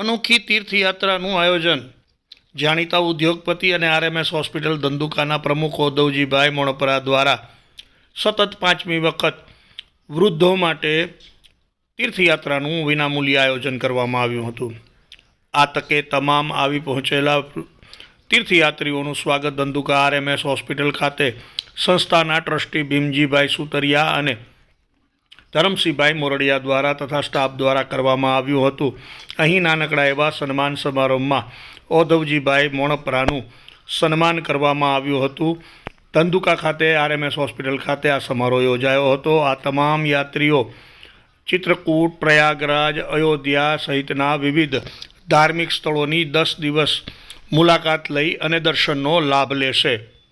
અનોખી તીર્થયાત્રાનું આયોજન. જાણીતા ઉદ્યોગપતિ અને આરએમએસ હોસ્પિટલ ધંધુકાના પ્રમુખ ઉદ્ધવજીભાઈ મોણપરા દ્વારા સતત પાંચમી વખત વૃદ્ધો માટે તીર્થયાત્રાનું વિનામૂલ્ય આયોજન કરવામાં આવ્યું હતું. આ તકે તમામ આવી પહોંચેલા તીર્થયાત્રીઓનું સ્વાગત ધંધુકા આરએમએસ હોસ્પિટલ ખાતે સંસ્થાના ટ્રસ્ટી ભીમજીભાઈ સુતરિયા અને ધરમસિંહભાઈ મોરડિયા દ્વારા તથા સ્ટાફ દ્વારા કરવામાં આવ્યું હતું. અહીં નાનકડા એવા સન્માન સમારંભમાં ઔધવજીભાઈ મોણપરાનું સન્માન કરવામાં આવ્યું હતું. ધંધુકા ખાતે, આરએમએસ હોસ્પિટલ ખાતે આ સમારોહ યોજાયો હતો. આ તમામ યાત્રીઓ ચિત્રકૂટ, પ્રયાગરાજ, અયોધ્યા સહિતના વિવિધ ધાર્મિક સ્થળોની દસ દિવસ મુલાકાત લઈ અને દર્શનનો લાભ લેશે.